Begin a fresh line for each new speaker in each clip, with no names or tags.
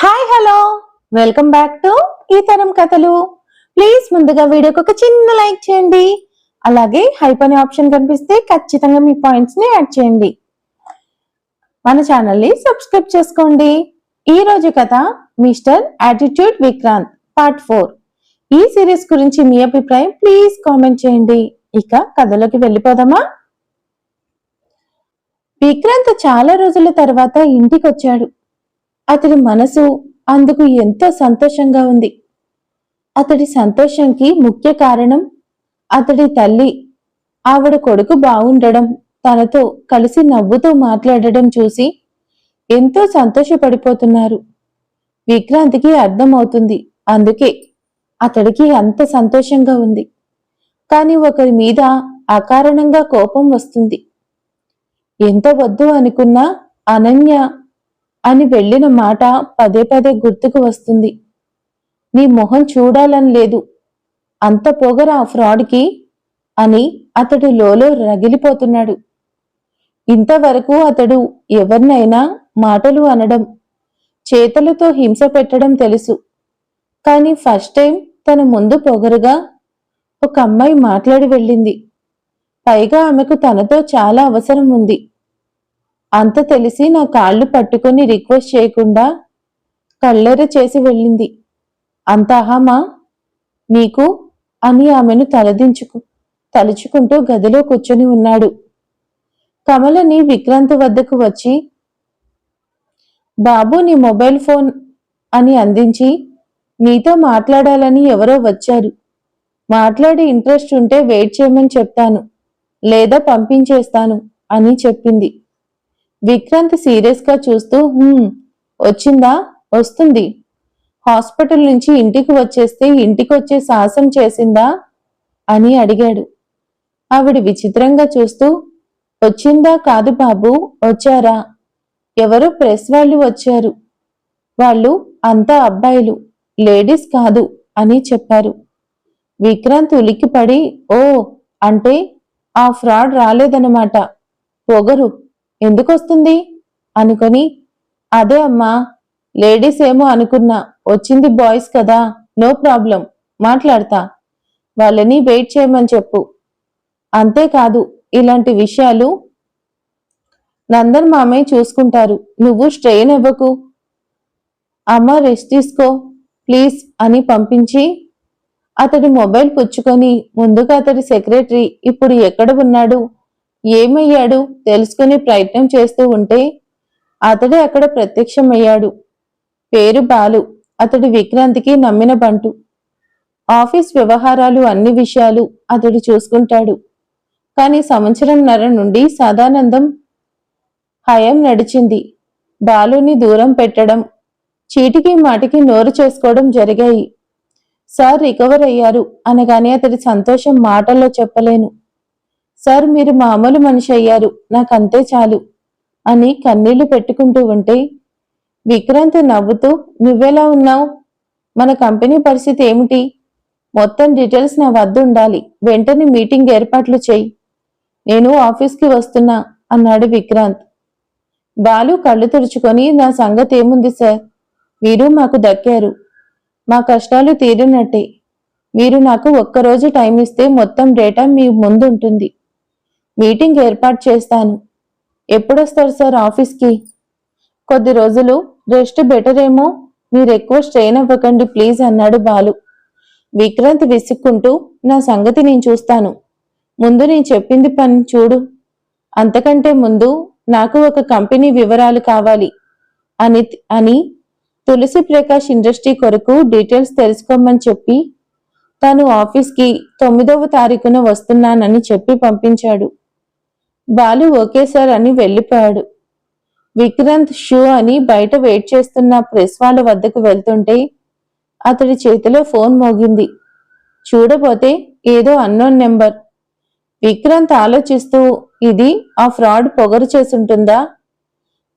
Hi hello welcome back to ఈ తరం కథలు ప్లీజ్ ముందుగా వీడియోకి ఒక చిన్న లైక్ చేయండి. అలాగే హైప్ అనే ఆప్షన్ కనిపిస్తే ఖచ్చితంగా మీ పాయింట్స్ని యాడ్ చేయండి. మన ఛానల్ని సబ్స్క్రైబ్ చేసుకోండి. ఈ రోజు కథ mister attitude Vikrant part four ఈ సిరీస్ గురించి మీ అభిప్రాయం ప్లీజ్ కామెంట్ చేయండి. ఇక కథలోకి వెళ్ళిపోదామా? విక్రాంత్ చాలా రోజుల తర్వాత ఇంటికి వచ్చాడు అతడి మనసు అందుకు ఎంతో సంతోషంగా ఉంది. అతడి సంతోషంకి ముఖ్య కారణం అతడి తల్లి. ఆవిడ కొడుకు బాగుండడం తనతో కలిసి నవ్వుతూ మాట్లాడడం చూసి ఎంతో సంతోషపడిపోతున్నారు. విక్రాంతికి అర్థమవుతుంది. అందుకే అతడికి అంత సంతోషంగా ఉంది. కాని ఒకరి మీద అకారణంగా కోపం వస్తుంది. ఎంత వద్దు అనుకున్నా అనన్య అని వెళ్ళిన మాట పదే పదే గుర్తుకు వస్తుంది. నీ మొహం చూడాలని లేదు. అంత పొగర ఆ ఫ్రాడ్కి అని అతడు లోలో రగిలిపోతున్నాడు. ఇంతవరకు అతడు ఎవరినైనా మాటలు అనడం చేతలతో హింస పెట్టడం తెలుసు. కానీ ఫస్ట్ టైం తన ముందు పొగరుగా ఒక అమ్మాయి మాట్లాడి వెళ్ళింది. పైగా ఆమెకు తనతో చాలా అవసరం ఉంది. అంత తెలిసి నా కాళ్ళు పట్టుకొని రిక్వెస్ట్ చేయకుండా కళ్ళెర చేసి వెళ్ళింది. అంత అహమా నీకు? అని ఆమెను తలదించుకు తలుచుకుంటూ గదిలో కూర్చొని ఉన్నాడు. కమలని విక్రాంత్ వద్దకు వచ్చి బాబు నీ మొబైల్ ఫోన్ అని అందించి నీతో మాట్లాడాలని ఎవరో వచ్చారు. మాట్లాడి ఇంట్రెస్ట్ ఉంటే వెయిట్ చేయమని చెప్తాను. లేదా పంపించేస్తాను అని చెప్పింది. విక్రాంత్ సీరియస్గా చూస్తూ వచ్చిందా? వస్తుంది. హాస్పిటల్ నుంచి ఇంటికి వచ్చేస్తే ఇంటికి వచ్చే సాహసం చేసిందా? అని అడిగాడు. ఆవిడ విచిత్రంగా చూస్తూ వచ్చిందా కాదు బాబు వచ్చారా? ఎవరో ప్రెస్ వాళ్ళు వచ్చారు. వాళ్ళు అంతా అబ్బాయిలు లేడీస్ కాదు అని చెప్పారు. విక్రాంత్ ఉలిక్కిపడి ఓ అంటే ఆ ఫ్రాడ్ రాలేదన్నమాట. పొగరు. ఎందుకొస్తుంది? అనుకొని అదే అమ్మా లేడీస్ ఏమో అనుకున్నా వచ్చింది బాయ్స్ కదా నో ప్రాబ్లం మాట్లాడతా వాళ్ళని వెయిట్ చేయమని చెప్పు. అంతేకాదు ఇలాంటి విషయాలు నందన్ మామయ్య చూసుకుంటారు. నువ్వు స్ట్రెయిన్ ఇవ్వకు అమ్మ రెస్ట్ తీసుకో ప్లీజ్ అని పంపించి అతడి మొబైల్ పుచ్చుకొని ముందుగా అతడి సెక్రటరీ ఇప్పుడు ఎక్కడ ఉన్నాడు? ఏమయ్యాడు? తెలుసుకునే ప్రయత్నం చేస్తూ ఉంటే అతడే అక్కడ ప్రత్యక్షమయ్యాడు. పేరు బాలు. అతడు విక్రాంతికి నమ్మిన బంటు. ఆఫీస్ వ్యవహారాలు అన్ని విషయాలు అతడు చూసుకుంటాడు. కానీ సంవత్సరంన్నర నుండి సదానందం హయం నడిచింది. బాలుని దూరం పెట్టడం చీటికి మాటికి నోరు చేసుకోవడం జరిగాయి. సార్ రికవర్ అయ్యారు అనగానే అతడి సంతోషం మాటల్లో చెప్పలేను. సార్ మీరు మామూలు మనిషి అయ్యారు. నాకంతే చాలు అని కన్నీళ్ళు పెట్టుకుంటూ ఉంటే విక్రాంత్ నవ్వుతూ నువ్వెలా ఉన్నావు? మన కంపెనీ పరిస్థితి ఏమిటి? మొత్తం డీటెయిల్స్ నా వద్ద ఉండాలి. వెంటనే మీటింగ్ ఏర్పాట్లు చెయ్యి నేను ఆఫీస్కి వస్తున్నా అన్నాడు విక్రాంత్. బాలు కళ్ళు తుడుచుకొని నా సంగతి ఏముంది సార్? మీరు మాకు దక్కారు. మా కష్టాలు తీరినట్టే. మీరు నాకు ఒక్కరోజు టైం ఇస్తే మొత్తం డేటా మీ ముందు ఉంటుంది మీటింగ్ ఏర్పాటు చేస్తాను. ఎప్పుడొస్తారు సార్ ఆఫీస్కి? కొద్ది రోజులు రెస్ట్ బెటర్ ఏమో మీరు ఎక్కువ స్ట్రెయిన్ అవ్వకండి ప్లీజ్ అన్నాడు బాలు. విక్రాంత్ విసుక్కుంటూ నా సంగతి నేను చూస్తాను. ముందు నేను చెప్పింది పని చూడు. అంతకంటే ముందు నాకు ఒక కంపెనీ వివరాలు కావాలి. అని అని తులసి ప్రకాష్ ఇండస్ట్రీ కొరకు డీటెయిల్స్ తెలుసుకోమని చెప్పి తను ఆఫీస్కి తొమ్మిదవ తారీఖున వస్తున్నానని చెప్పి పంపించాడు. బాలు ఓకే సార్ అని వెళ్ళిపోయాడు. విక్రాంత్ షూ అని బయట వెయిట్ చేస్తున్న ప్రెస్ వాళ్ళ వద్దకు వెళ్తుంటే అతడి చేతిలో ఫోన్ మోగింది. చూడబోతే ఏదో అన్నోన్ నెంబర్. విక్రాంత్ ఆలోచిస్తూ ఇది ఆ ఫ్రాడ్ పొగరు చేసుంటుందా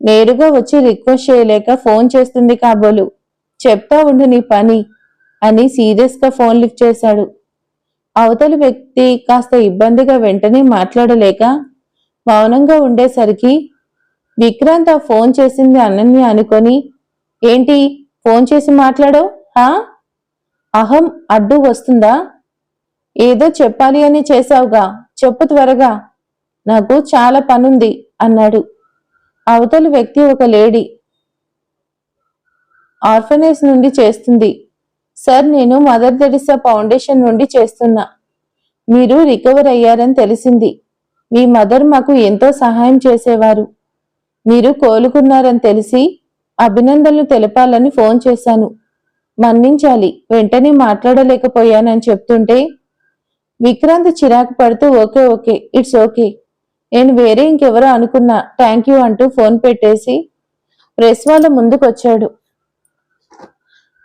నేరుగా వచ్చి రిక్వెస్ట్ చేయలేక ఫోన్ చేస్తుంది కాబోలు. చెప్తా ఉండు నీ పని అని సీరియస్గా ఫోన్ లిఫ్ట్ చేశాడు. అవతలి వ్యక్తి కాస్త ఇబ్బందిగా వెంటనే మాట్లాడలేక మౌనంగా ఉండేసరికి విక్రాంత్ ఆ ఫోన్ చేసింది అనన్య అనుకొని ఏంటి? ఫోన్ చేసి మాట్లాడవు? హా? అహం అడ్డు వస్తుందా? ఏదో చెప్పాలి అని చేశావుగా. చెప్పు త్వరగా. నాకు చాలా పనుంది అన్నాడు. అవతలి వ్యక్తి ఒక లేడీ. ఆర్ఫనైజ్ నుండి చేస్తుంది. సార్ నేను మదర్ తెరిసా ఫౌండేషన్ నుండి చేస్తున్నా. మీరు రికవర్ అయ్యారని తెలిసింది. మీ మదర్ మాకు ఎంతో సహాయం చేసేవారు. మీరు కోలుకున్నారని తెలిసి అభినందనలు తెలపాలని ఫోన్ చేశాను. మన్నించాలి వెంటనే మాట్లాడలేకపోయానని చెప్తుంటే విక్రాంత్ చిరాకు పడుతూ ఓకే ఓకే ఇట్స్ ఓకే. నేను వేరే ఇంకెవరో అనుకున్నా థ్యాంక్ యూ అంటూ ఫోన్ పెట్టేసి ప్రెస్ వాళ్ళ ముందుకొచ్చాడు.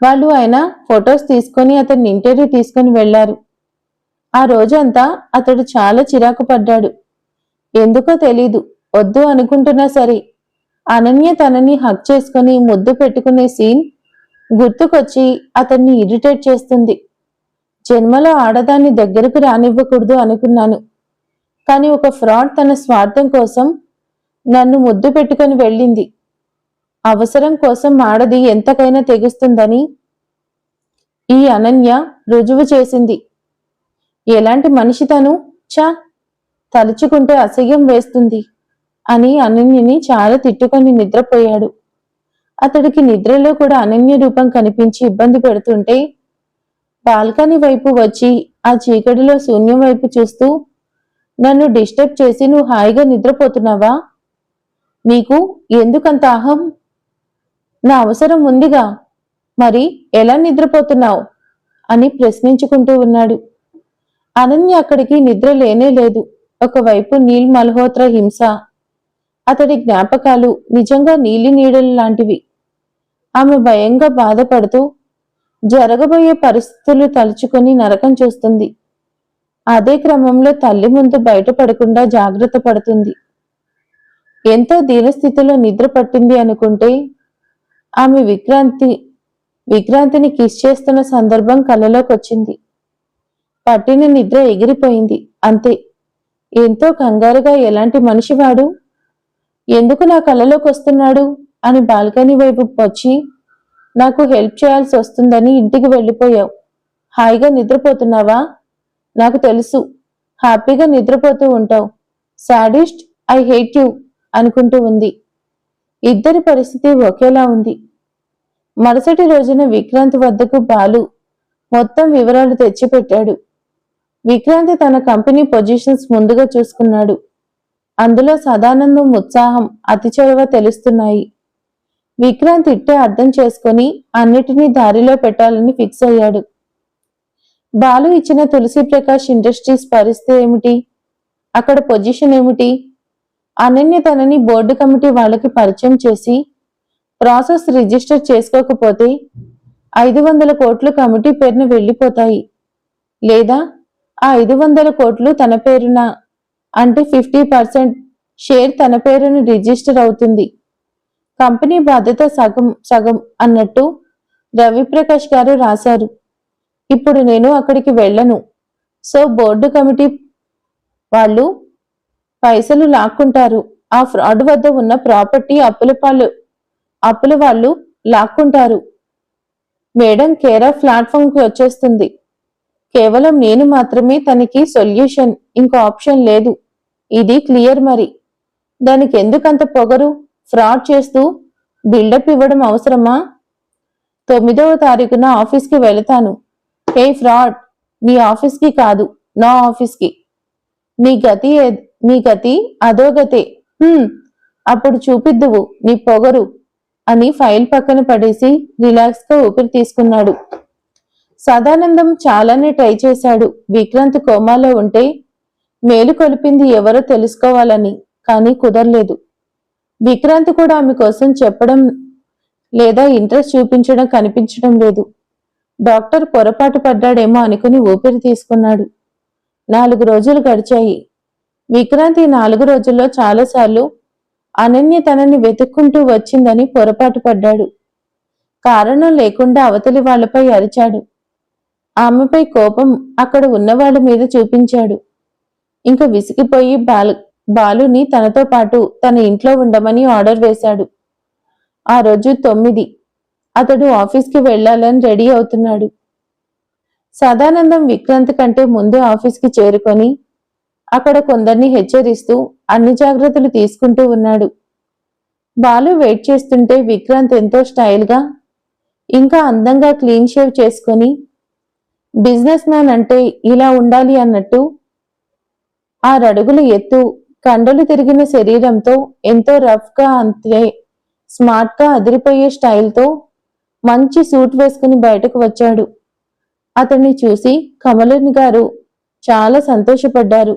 వాళ్ళు ఆయన ఫొటోస్ తీసుకొని అతన్ని ఇంటర్వ్యూ తీసుకొని వెళ్ళారు ఆ రోజంతా అతడు చాలా చిరాకు పడ్డాడు. ఎందుకో తెలీదు. వద్దు అనుకుంటున్నా సరే. అనన్య తనని హక్ చేసుకుని ముద్దు పెట్టుకునే సీన్ గుర్తుకొచ్చి అతన్ని ఇరిటేట్ చేస్తుంది. జన్మలో ఆడదాన్ని దగ్గరకు రానివ్వకూడదు అనుకున్నాను. కానీ ఒక ఫ్రాడ్ తన స్వార్థం కోసం నన్ను ముద్దు పెట్టుకొని వెళ్ళింది. అవసరం కోసం ఆడది ఎంతకైనా తెగుస్తుందని ఈ అనన్య రుజువు చేసింది. ఎలాంటి మనిషి తను? చా తలుచుకుంటే అసహ్యం వేస్తుంది అని అనన్యని చాలా తిట్టుకొని నిద్రపోయాడు. అతడికి నిద్రలో కూడా అనన్య రూపం కనిపించి ఇబ్బంది పెడుతుంటే బాల్కనీ వైపు వచ్చి ఆ చీకటిలో శూన్యం వైపు చూస్తూ నన్ను డిస్టర్బ్ చేసి నువ్వు హాయిగా నిద్రపోతున్నావా? నీకు ఎందుకంత అహం? నా అవసరం ఉందిగా. మరి ఎలా నిద్రపోతున్నావు? అని ప్రశ్నించుకుంటూ ఉన్నాడు. అనన్య అక్కడికి నిద్ర లేనే లేదు. ఒకవైపు నీల్ మల్హోత్రా హింస అతడి జ్ఞాపకాలు నిజంగా నీలి నీడలు లాంటివి. ఆమె భయంగా బాధపడుతూ జరగబోయే పరిస్థితులు తలుచుకొని నరకం చూస్తుంది. అదే క్రమంలో తల్లి ముందు బయటపడకుండా జాగ్రత్త పడుతుంది. ఎంతో దీనస్థితిలో నిద్ర పట్టింది అనుకుంటే ఆమె విక్రాంతి విక్రాంతిని కిస్ చేస్తున్న సందర్భం కళ్ళలోకొచ్చింది పట్టిన నిద్ర ఎగిరిపోయింది అంతే. ఎంతో కంగారుగా ఎలాంటి మనిషి వాడు ఎందుకు నా కళ్ళలోకి వస్తున్నాడు? అని బాల్కనీ వైపు వచ్చి నాకు హెల్ప్ చేయాల్సి వస్తుందని ఇంటికి వెళ్ళిపోయావు. హాయిగా నిద్రపోతున్నావా? నాకు తెలుసు. హ్యాపీగా నిద్రపోతూ ఉంటావు. సాడిస్ట్ ఐ హేట్ యూ అనుకుంటూ ఉంది. ఇద్దరి పరిస్థితి ఒకేలా ఉంది. మరుసటి రోజున విక్రాంత్ వద్దకు బాలు మొత్తం వివరాలు తెచ్చిపెట్టాడు. విక్రాంతి తన కంపెనీ పొజిషన్స్ ముందుగా చూసుకున్నాడు. అందులో సదానందం ఉత్సాహం అతి చొరవ తెలుస్తున్నాయి. విక్రాంత్ ఇట్టే అర్థం చేసుకుని అన్నిటినీ దారిలో పెట్టాలని ఫిక్స్ అయ్యాడు. బాలు ఇచ్చిన తులసి ప్రకాష్ ఇండస్ట్రీస్ పరిస్థితి ఏమిటి? అక్కడ పొజిషన్ ఏమిటి? అనన్య తనని బోర్డు కమిటీ వాళ్ళకి పరిచయం చేసి ప్రాసెస్ రిజిస్టర్ చేసుకోకపోతే ఐదు వందల కోట్లు కమిటీ పేరును వెళ్ళిపోతాయి. లేదా ఆ ఐదు వందల కోట్లు తన పేరున అంటే ఫిఫ్టీ పర్సెంట్ షేర్ తన పేరున రిజిస్టర్ అవుతుంది. కంపెనీ బాధ్యత సగం సగం అన్నట్టు రవిప్రకాష్ గారు రాశారు. ఇప్పుడు నేను అక్కడికి వెళ్ళను. సో బోర్డు కమిటీ వాళ్ళు పైసలు లాక్కుంటారు. ఆ ఫ్రాడ్ వద్ద ఉన్న ప్రాపర్టీ అప్పుల పాలు అప్పుల వాళ్ళు లాక్కుంటారు. మేడం కేరా ప్లాట్ఫామ్కి వచ్చేస్తుంది. కేవలం నేను మాత్రమే తనకి సొల్యూషన్ ఇంకో ఆప్షన్ లేదు. ఇది క్లియర్ మరి. దానికి ఎందుకంత పొగరు? ఫ్రాడ్ చేస్తూ బిల్డప్ ఇవ్వడం అవసరమా? తొమ్మిదవ తారీఖున ఆఫీస్కి వెళతాను. హే ఫ్రాడ్ మీ ఆఫీస్కి కాదు నా ఆఫీస్కి. నీ గతి ఏ- నీ గతి అదో గతే. అప్పుడు చూపిద్దువు నీ పొగరు అని ఫైల్ పక్కన పడేసి రిలాక్స్గా ఊపిరి తీసుకున్నాడు. సదానందం చాలానే ట్రై చేశాడు. విక్రాంత్ కోమాలో ఉంటే మేలు కొలిపింది ఎవరో తెలుసుకోవాలని కానీ కుదరలేదు. విక్రాంత్ కూడా ఆమె కోసం చెప్పడం లేదా ఇంట్రెస్ట్ చూపించడం కనిపించడం లేదు. డాక్టర్ పొరపాటు పడ్డాడేమో అనుకుని ఊపిరి తీసుకున్నాడు. నాలుగు రోజులు గడిచాయి. విక్రాంతి ఈ నాలుగు రోజుల్లో చాలాసార్లు అనన్య తనని వెతుక్కుంటూ వచ్చిందని పొరపాటు పడ్డాడు. కారణం లేకుండా అవతలి వాళ్ళపై అరిచాడు. ఆమెపై కోపం అక్కడ ఉన్నవాళ్ళ మీద చూపించాడు. ఇంకా విసిగిపోయి బాలు బాలుని తనతో పాటు తన ఇంట్లో ఉండమని ఆర్డర్ వేశాడు. ఆ రోజు తొమ్మిది. అతడు ఆఫీస్కి వెళ్ళాలని రెడీ అవుతున్నాడు. సదానందం విక్రాంత్ కంటే ముందే ఆఫీస్కి చేరుకొని అక్కడ కొందరిని హెచ్చరిస్తూ అన్ని జాగ్రత్తలు తీసుకుంటూ ఉన్నాడు. బాలు వెయిట్ చేస్తుంటే విక్రాంత్ ఎంతో స్టైల్గా ఇంకా అందంగా క్లీన్ షేవ్ చేసుకొని బిజినెస్ మ్యాన్ అంటే ఇలా ఉండాలి అన్నట్టు ఆ ఎత్తు కండలు తిరిగిన శరీరంతో ఎంతో రఫ్గా అంతే స్మార్ట్గా అదిరిపోయే స్టైల్తో మంచి సూట్ వేసుకుని బయటకు వచ్చాడు. అతన్ని చూసి కమలని గారు చాలా సంతోషపడ్డారు.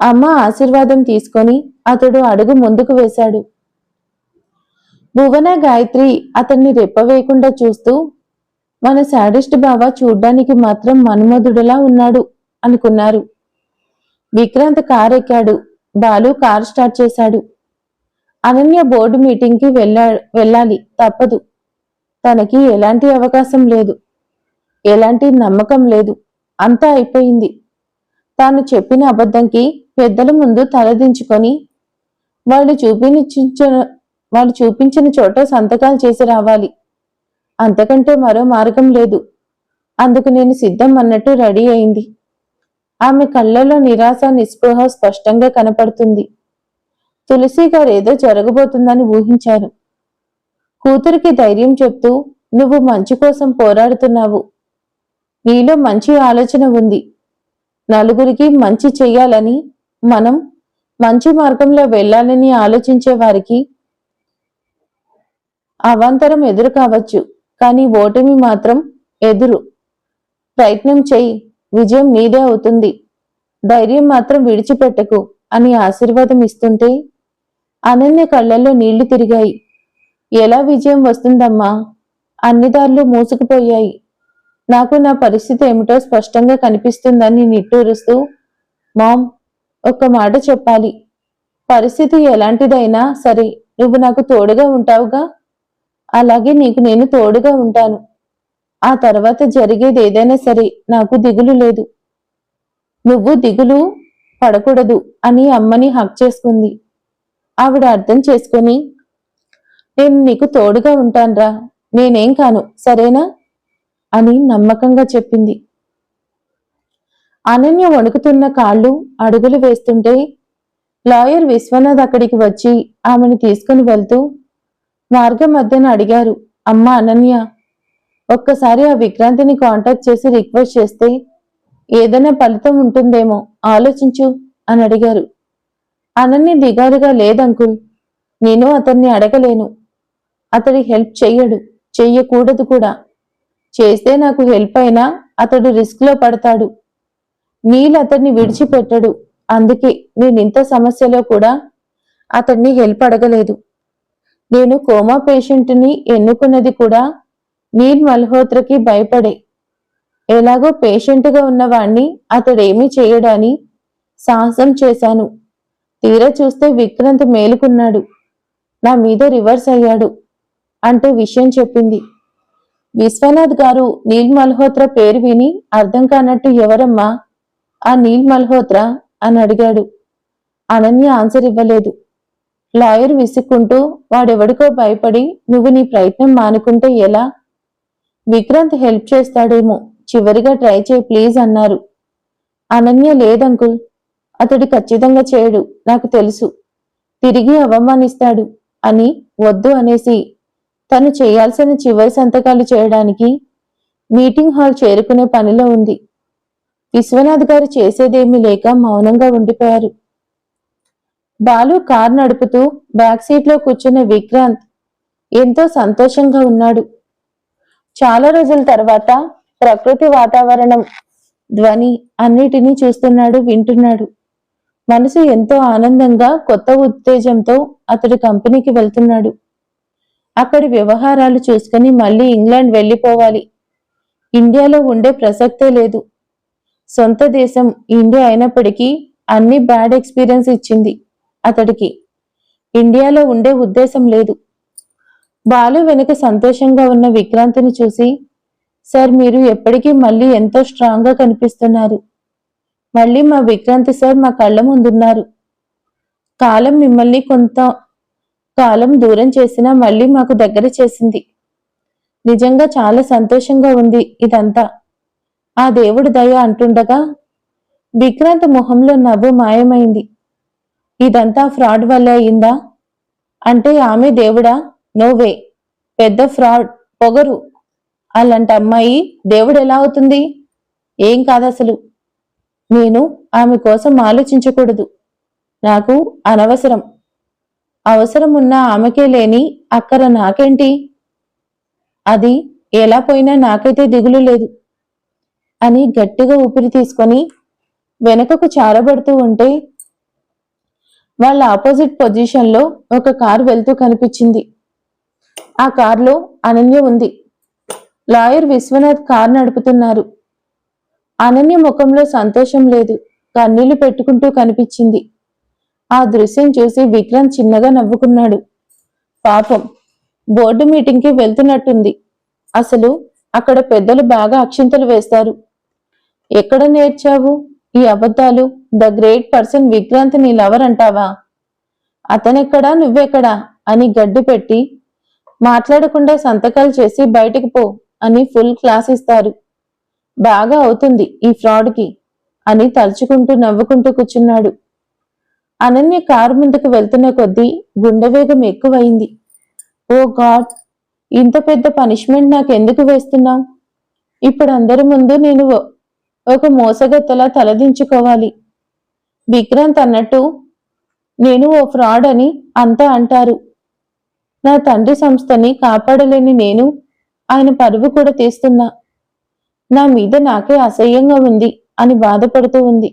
అమ్మ ఆశీర్వాదం తీసుకొని అతడు అడుగు ముందుకు వేశాడు. భువన గాయత్రి అతన్ని రెప్పవేయకుండా చూస్తూ మన శాడిస్ట్ బావ చూడ్డానికి మాత్రం మన్మధుడులా ఉన్నాడు అనుకున్నారు. విక్రాంత్ కార్ ఎక్కాడు బాలు కార్ స్టార్ట్ చేశాడు. అనన్య బోర్డు మీటింగ్కి వెళ్ళా వెళ్ళాలి. తప్పదు. తనకి ఎలాంటి అవకాశం లేదు. ఎలాంటి నమ్మకం లేదు. అంతా అయిపోయింది. తాను చెప్పిన అబద్ధంకి పెద్దల ముందు తలదించుకొని వాళ్ళు చూపించిన వాళ్ళు చూపించిన చోట సంతకాలు చేసి రావాలి. అంతకంటే మరో మార్గం లేదు. అందుకు నేను సిద్ధం అన్నట్టు రెడీ అయింది. ఆమె కళ్ళలో నిరాశ నిస్పృహ స్పష్టంగా కనపడుతుంది. తులసి గారు ఏదో జరగబోతుందని ఊహించారు. కూతురికి ధైర్యం చెప్తూ నువ్వు మంచి కోసం పోరాడుతున్నావు. నీలో మంచి ఆలోచన ఉంది. నలుగురికి మంచి చెయ్యాలని మనం మంచి మార్గంలో వెళ్ళాలని ఆలోచించే వారికి అవాంతరం ఎదురు కావచ్చు. కానీ ఓటమి మాత్రం ఎదురు. ప్రయత్నం చెయ్యి. విజయం నీదే అవుతుంది. ధైర్యం మాత్రం విడిచిపెట్టకు అని ఆశీర్వాదం ఇస్తుంటే అనన్య కళ్ళల్లో నీళ్ళు తిరిగాయి. ఎలా విజయం వస్తుందమ్మా? అన్ని దారులు మూసుకుపోయాయి. నాకు నా పరిస్థితి ఏమిటో స్పష్టంగా కనిపిస్తుందని నిట్టూరుస్తూ మామ్ ఒక్క మాట చెప్పాలి. పరిస్థితి ఎలాంటిదైనా సరే నువ్వు నాకు తోడుగా ఉంటావుగా? అలాగే నీకు నేను తోడుగా ఉంటాను. ఆ తర్వాత జరిగేది ఏదైనా సరే నాకు దిగులు లేదు. నువ్వు దిగులు పడకూడదు అని అమ్మని హక్ చేసుకుంది. ఆవిడ అర్థం చేసుకుని నేను నీకు తోడుగా ఉంటాన్రా నేనేం కాను సరేనా? అని నమ్మకంగా చెప్పింది. అనన్య వణుకుతున్న కాళ్ళు అడుగులు వేస్తుంటే లాయర్ విశ్వనాథ్ అక్కడికి వచ్చి ఆమెను తీసుకుని వెళ్తూ మార్గం మధ్యన అడిగారు అమ్మ అనన్య ఒక్కసారి ఆ విక్రాంతిని కాంటాక్ట్ చేసి రిక్వెస్ట్ చేస్తే ఏదైనా ఫలితం ఉంటుందేమో ఆలోచించు అని అడిగారు. అనన్య దిగారుగా లేదంకుల్ నేను అతన్ని అడగలేను. అతడి హెల్ప్ చెయ్యడు చెయ్యకూడదు కూడా. చేస్తే నాకు హెల్ప్ అయినా అతడు రిస్క్లో పడతాడు. నీళ్ళు అతన్ని విడిచిపెట్టడు. అందుకే నేను ఇంత సమస్యలో కూడా అతన్ని హెల్ప్ అడగలేదు. నేను కోమా పేషెంట్ని ఎన్నుకున్నది కూడా నీల్ మల్హోత్రకి భయపడే. ఎలాగో పేషెంట్గా ఉన్నవాణ్ణి అతడేమీ చేయడాని సాహసం చేశాను. తీరా చూస్తే విక్రాంత్ మేలుకున్నాడు. నా మీద రివర్స్ అయ్యాడు అంటూ విషయం చెప్పింది. విశ్వనాథ్ గారు నీల్ మల్హోత్రా పేరు విని అర్థం కానట్టు ఎవరమ్మా? ఆ నీల్ మల్హోత్రా? అని అడిగాడు. అనన్య ఆన్సర్ ఇవ్వలేదు. లాయర్ విసుక్కుంటూ వాడెవడికో భయపడి నువ్వు నీ ప్రయత్నం మానుకుంటే ఎలా? విక్రాంత్ హెల్ప్ చేస్తాడేమో చివరిగా ట్రై చేయి ప్లీజ్ అన్నారు. అనన్య లేదంకుల్ అతడు ఖచ్చితంగా చేయడు నాకు తెలుసు. తిరిగి అవమానిస్తాడు అని వద్దు అనేసి తను చేయాల్సిన చివరి సంతకాలు చేయడానికి మీటింగ్ హాల్ చేరుకునే పనిలో ఉంది. విశ్వనాథ్ గారు చేసేదేమీ లేక మౌనంగా ఉండిపోయారు. బాలు కార్ నడుపుతూ బ్యాక్ సీట్లో కూర్చున్న విక్రాంత్ ఎంతో సంతోషంగా ఉన్నాడు. చాలా రోజుల తర్వాత ప్రకృతి వాతావరణం ధ్వని అన్నిటినీ చూస్తున్నాడు వింటున్నాడు. మనసు ఎంతో ఆనందంగా కొత్త ఉత్తేజంతో అతడు కంపెనీకి వెళ్తున్నాడు. అక్కడి వ్యవహారాలు చూసుకుని మళ్ళీ ఇంగ్లాండ్ వెళ్ళిపోవాలి. ఇండియాలో ఉండే ప్రసక్తే లేదు. సొంత దేశం ఇండియా అయినప్పటికీ అన్ని బ్యాడ్ ఎక్స్పీరియన్స్ ఇచ్చింది. అతడికి. ఇండియాలో ఉండే ఉద్దేశం లేదు. బాలు వెనుక సంతోషంగా ఉన్న విక్రాంతిని చూసి సార్ మీరు ఎప్పటికీ మళ్ళీ ఎంతో స్ట్రాంగ్గా కనిపిస్తున్నారు. మళ్ళీ మా విక్రాంతి సార్ మా కళ్ళ ముందున్నారు. కాలం మిమ్మల్ని కొంత కాలం దూరం చేసినా మళ్ళీ మాకు దగ్గర చేసింది. నిజంగా చాలా సంతోషంగా ఉంది ఇదంతా. ఆ దేవుడి దయ అంటుండగా విక్రాంత్ మొహంలో నవ్వు మాయమైంది. ఇదంతా ఫ్రాడ్ వల్లే అయిందా? అంటే ఆమె దేవుడా? నోవే పెద్ద ఫ్రాడ్. పొగరు. అలాంటి అమ్మాయి దేవుడు ఎలా అవుతుంది? ఏం కాదు అసలు నేను ఆమె కోసం ఆలోచించకూడదు. నాకు అనవసరం. అవసరం ఉన్న ఆమెకే లేని అక్కర నాకేంటి? అది ఎలా పోయినా నాకైతే దిగులు లేదు. అని గట్టిగా ఊపిరి తీసుకొని వెనుకకు చారబడుతూ ఉంటే వాళ్ళ ఆపోజిట్ పొజిషన్లో ఒక కారు వెళ్తూ కనిపించింది. ఆ కారులో అనన్య ఉంది. లాయర్ విశ్వనాథ్ కారు నడుపుతున్నారు. అనన్య ముఖంలో సంతోషం లేదు. కన్నీళ్ళు పెట్టుకుంటూ కనిపించింది. ఆ దృశ్యం చూసి విక్రాంత్ చిన్నగా నవ్వుకున్నాడు. పాపం బోర్డు మీటింగ్కి వెళ్తున్నట్టుంది. అసలు అక్కడ పెద్దలు బాగా అక్షింతలు వేస్తారు. ఎక్కడ నేర్చావు? ఈ అబద్ధాలు ద గ్రేట్ పర్సన్ విక్రాంత్ నీ లవర్ అంటావా? అతనెక్కడా నువ్వెక్కడా? అని గడ్డి పెట్టి మాట్లాడకుండా సంతకాలు చేసి బయటికి పో అని ఫుల్ క్లాస్ ఇస్తారు. బాగా అవుతుంది ఈ ఫ్రాడ్కి అని తలుచుకుంటూ నవ్వుకుంటూ కూర్చున్నాడు. అనన్య కారు ముందుకు వెళ్తున్న కొద్దీ గుండె వేగం ఎక్కువైంది. Oh god! ఇంత పెద్ద పనిష్మెంట్ నాకు ఎందుకు వేస్తున్నావు? ఇప్పుడు అందరి ముందు నేను ఓ- ఒక మోసగత్తలా తలదించుకోవాలి. విక్రాంత్ అన్నట్టు నేను ఓ ఫ్రాడ్ అని అంతా అంటారు. నా తండ్రి సంస్థని కాపాడలేని నేను ఆయన పరువు కూడా తీస్తున్నా. నా మీద నాకే అసహ్యంగా ఉంది అని బాధపడుతూ ఉంది.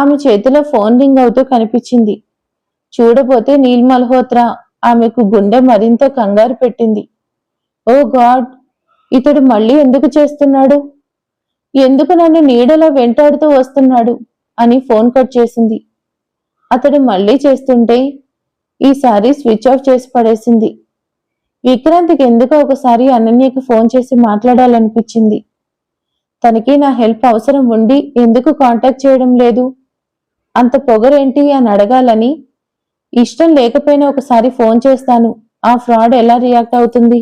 ఆమె చేతిలో ఫోన్ రింగ్ అవుతూ కనిపించింది. చూడబోతే నీల్ మల్హోత్రా ఆమెకు గుండె మరింత కంగారు పెట్టింది. ఓ గాడ్ ఇతడు మళ్ళీ ఎందుకు చేస్తున్నాడు? ఎందుకు నన్ను నీడలా వెంటాడుతూ వస్తున్నాడు? అని ఫోన్ కట్ చేసింది. అతడు మళ్ళీ చేస్తుంటే ఈసారి స్విచ్ ఆఫ్ చేసి పడేసింది. విక్రాంత్కి ఎందుకో ఒకసారి అనన్యకి ఫోన్ చేసి మాట్లాడాలనిపించింది. తనకి నా హెల్ప్ అవసరం ఉండి ఎందుకు కాంటాక్ట్ చేయడం లేదు? అంత పొగరేంటి అని అడగాలని ఇష్టం లేకపోయినా ఒకసారి ఫోన్ చేస్తాను. ఆ ఫ్రాడ్ ఎలా రియాక్ట్ అవుతుంది?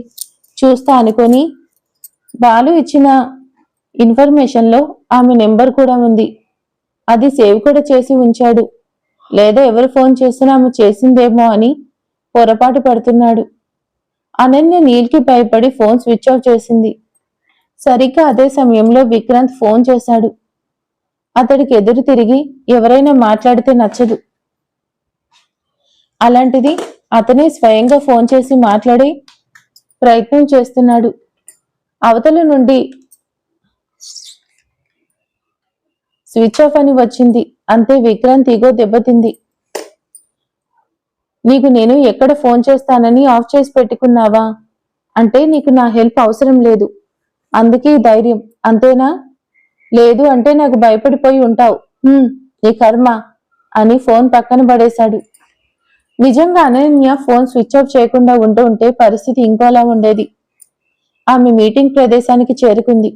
చూస్తా అనుకొని బాలు ఇచ్చిన ఇన్ఫర్మేషన్లో ఆమె నెంబర్ కూడా ఉంది. అది సేవ్ కూడా చేసి ఉంచాడు. లేదా ఎవరు ఫోన్ చేసినా ఆమె చేసిందేమో అని పొరపాటు పడుతున్నాడు. అనన్య నీల్కి భయపడి ఫోన్ స్విచ్ ఆఫ్ చేసింది. సరిగ్గా అదే సమయంలో విక్రాంత్ ఫోన్ చేశాడు. అతడికి ఎదురు తిరిగి ఎవరైనా మాట్లాడితే నచ్చదు. అలాంటిది అతనే స్వయంగా ఫోన్ చేసి మాట్లాడే ప్రయత్నం చేస్తున్నాడు. అవతల నుండి స్విచ్ ఆఫ్ అని వచ్చింది. అంతే విక్రాంత్ ఇగో దెబ్బతింది. నీకు నేను ఎక్కడ ఫోన్ చేస్తానని ఆఫ్ చేసి పెట్టుకున్నావా? అంటే నీకు నా హెల్ప్ అవసరం లేదు. అందుకే ధైర్యం. అంతేనా? లేదు అంటే నాకు భయపడిపోయి ఉంటావు. నీ కర్మ అని ఫోన్ పక్కన పడేశాడు. నిజంగా అనన్య ఫోన్ స్విచ్ ఆఫ్ చేయకుండా ఉంటూ ఉంటే పరిస్థితి ఇంకోలా ఉండేది. ఆమె మీటింగ్ ప్రదేశానికి చేరుకుంది.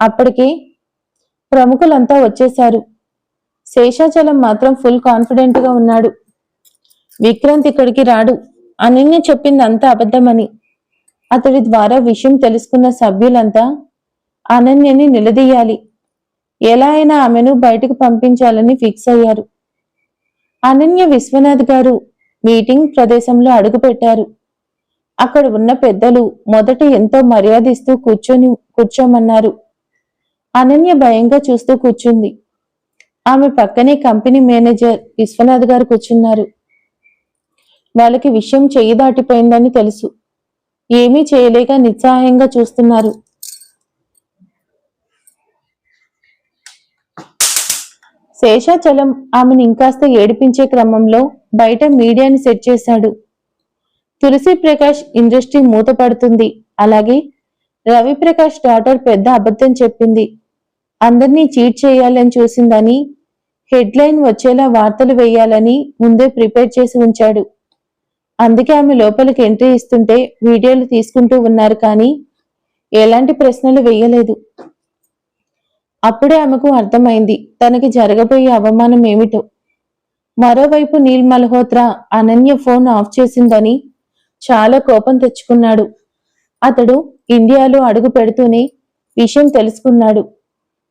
అప్పటికే ప్రముఖులంతా వచ్చేశారు. శేషాచలం మాత్రం ఫుల్ కాన్ఫిడెంట్గా ఉన్నాడు. విక్రాంత్ ఇక్కడికి రాడు. అనన్య చెప్పింది అంతా అబద్ధమని. అతడి ద్వారా విషయం తెలుసుకున్న సభ్యులంతా అనన్యని నిలదీయాలి. ఎలా అయినా ఆమెను బయటకు పంపించాలని ఫిక్స్ అయ్యారు. అనన్య విశ్వనాథ్ గారు మీటింగ్ ప్రదేశంలో అడుగుపెట్టారు అక్కడ ఉన్న పెద్దలు మొదట ఎంతో మర్యాదిస్తూ కూర్చొని కూర్చోమన్నారు. అనన్య భయంగా చూస్తూ కూర్చుంది. ఆమె పక్కనే కంపెనీ మేనేజర్ విశ్వనాథ్ గారు కూర్చున్నారు. వాళ్ళకి విషయం చెయ్యి దాటిపోయిందని తెలుసు. ఏమీ చేయలేక నిస్సహాయంగా చూస్తున్నారు. శేషాచలం ఆమెను ఇంకాస్త ఏడిపించే క్రమంలో బయట మీడియాని సెట్ చేశాడు. తులసి ప్రకాష్ ఇండస్ట్రీ మూతపడుతుంది. అలాగే రవి ప్రకాష్ డాటర్ పెద్ద అబద్ధం చెప్పింది. అందరినీ చీట్ చేయాలని చూసిందని హెడ్లైన్ వచ్చేలా వార్తలు వేయాలని ముందే ప్రిపేర్ చేసి ఉంచాడు. అందుకే ఆమె లోపలికి ఎంట్రీ ఇస్తుంటే వీడియోలు తీసుకుంటూ ఉన్నారు కానీ ఎలాంటి ప్రశ్నలు వేయలేదు. అప్పుడే ఆమెకు అర్థమైంది తనకి జరగబోయే అవమానం ఏమిటో. మరోవైపు నీల్ మల్హోత్రా అనన్య ఫోన్ ఆఫ్ చేసిందని చాలా కోపం తెచ్చుకున్నాడు. అతడు ఇండియాలో అడుగు పెడుతూనే విషయం తెలుసుకున్నాడు.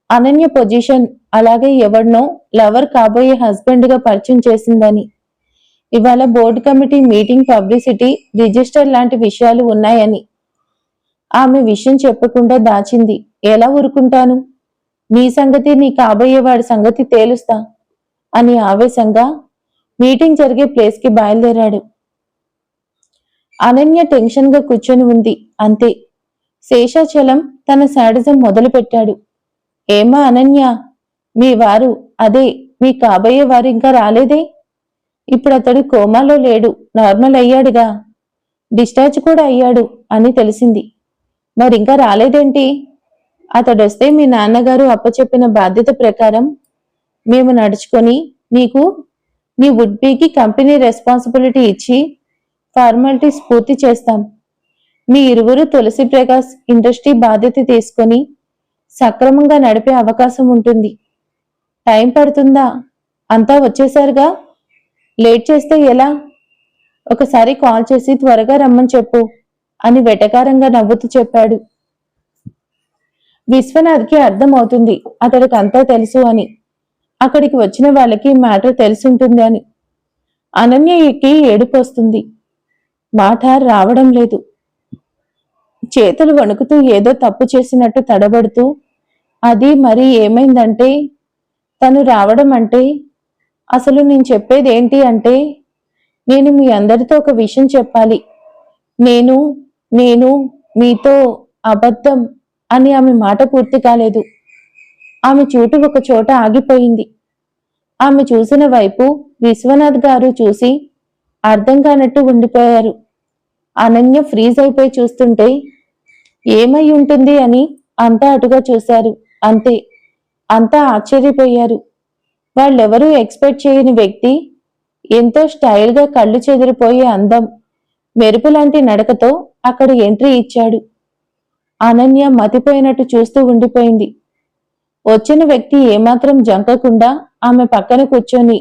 అనన్య పొజిషన్ అలాగే ఎవరినో లవర్ కాబోయే హస్బెండ్గా పరిచయం చేసిందని. ఇవాళ board committee meeting publicity register లాంటి విషయాలు ఉన్నాయని. ఆమె విషయం చెప్పకుండా దాచింది. ఎలా ఊరుకుంటాను? నీ సంగతి నీ కాబోయే వాడి సంగతి తేలుస్తా అని ఆవేశంగా మీటింగ్ జరిగే ప్లేస్కి బయలుదేరాడు. అనన్య టెన్షన్గా కూర్చొని ఉంది. అంతే. శేషాచలం తన శాడిజం మొదలు పెట్టాడు ఏమా అనన్య? మీ వారు అదే మీ కాబోయే వారు ఇంకా రాలేదే? ఇప్పుడు అతడు కోమాలో లేడు నార్మల్ అయ్యాడుగా డిశ్చార్జ్ కూడా అయ్యాడు అని తెలిసింది. మరి ఇంకా రాలేదేంటి? అతడొస్తే మీ నాన్నగారు అప్పచెప్పిన బాధ్యత ప్రకారం మేము నడుచుకొని నీకు నీ వుడ్బీకి కంపెనీ రెస్పాన్సిబిలిటీ ఇచ్చి ఫార్మాలిటీస్ పూర్తి చేస్తాం. మీ ఇరువురు తులసి ప్రకాష్ ఇండస్ట్రీ బాధ్యత తీసుకొని సక్రమంగా నడిపే అవకాశం ఉంటుంది. టైం పడుతుందా? అంతా వచ్చేసారుగా? లేట్ చేస్తే ఎలా? ఒకసారి కాల్ చేసి త్వరగా రమ్మని చెప్పు అని వెటకారంగా నవ్వుతూ చెప్పాడు. విశ్వనాథ్కి అర్థమవుతుంది అతడికి అంతా తెలుసు అని. అక్కడికి వచ్చిన వాళ్ళకి మ్యాటర్ తెలుసుంటుంది అని. అనన్యకి ఏడుపు వస్తుంది. మాట రావడం లేదు. చేతులు వణుకుతూ ఏదో తప్పు చేసినట్టు తడబడుతూ అది మరి ఏమైందంటే తను రావడం అంటే అసలు నేను చెప్పేది ఏంటి అంటే నేను మీ అందరితో ఒక విషయం చెప్పాలి. నేను నేను మీతో అబద్ధం అని ఆమె మాట పూర్తి కాలేదు. ఆమె చూటు ఒక చోట ఆగిపోయింది. ఆమె చూసిన వైపు విశ్వనాథ్ గారు చూసి అర్థం కానట్టు ఉండిపోయారు. అనన్య ఫ్రీజ్ అయిపోయి చూస్తుంటే ఏమై ఉంటుంది అని అంతా అటుగా చూశారు. అంతే. అంతా ఆశ్చర్యపోయారు. వాళ్ళెవరూ ఎక్స్పెక్ట్ చేయని వ్యక్తి ఎంతో స్టైల్గా కళ్ళు చెదిరిపోయే అందం మెరుపు లాంటి నడకతో అక్కడ ఎంట్రీ ఇచ్చాడు. అనన్య మతిపోయినట్టు చూస్తూ ఉండిపోయింది. వచ్చిన వ్యక్తి ఏమాత్రం జంకకుండా ఆమె పక్కన కూర్చొని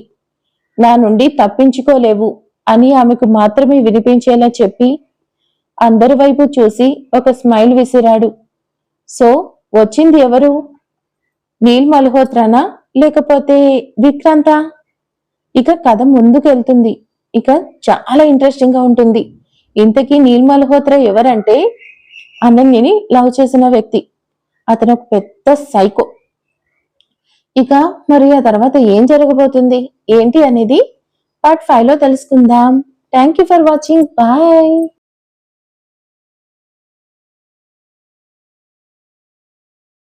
నా నుండి తప్పించుకోలేవు అని ఆమెకు మాత్రమే వినిపించేలా చెప్పి అందరి వైపు చూసి ఒక స్మైల్ విసిరాడు. సో వచ్చింది ఎవరు? నీల్ మల్హోత్రానా? లేకపోతే విక్రాంతా? ఇక కథ ముందుకెళ్తుంది. ఇక చాలా ఇంట్రెస్టింగ్గా ఉంటుంది. ఇంతకీ నీల్ మల్హోత్రా ఎవరంటే అనన్యని లవ్ చేసిన వ్యక్తి. అతను ఒక పెద్ద సైకో. ఇక మరి ఆ తర్వాత ఏం జరగబోతుంది? ఏంటి అనేది పార్ట్ ఫైవ్లో తెలుసుకుందాం. Thank you for watching. Bye.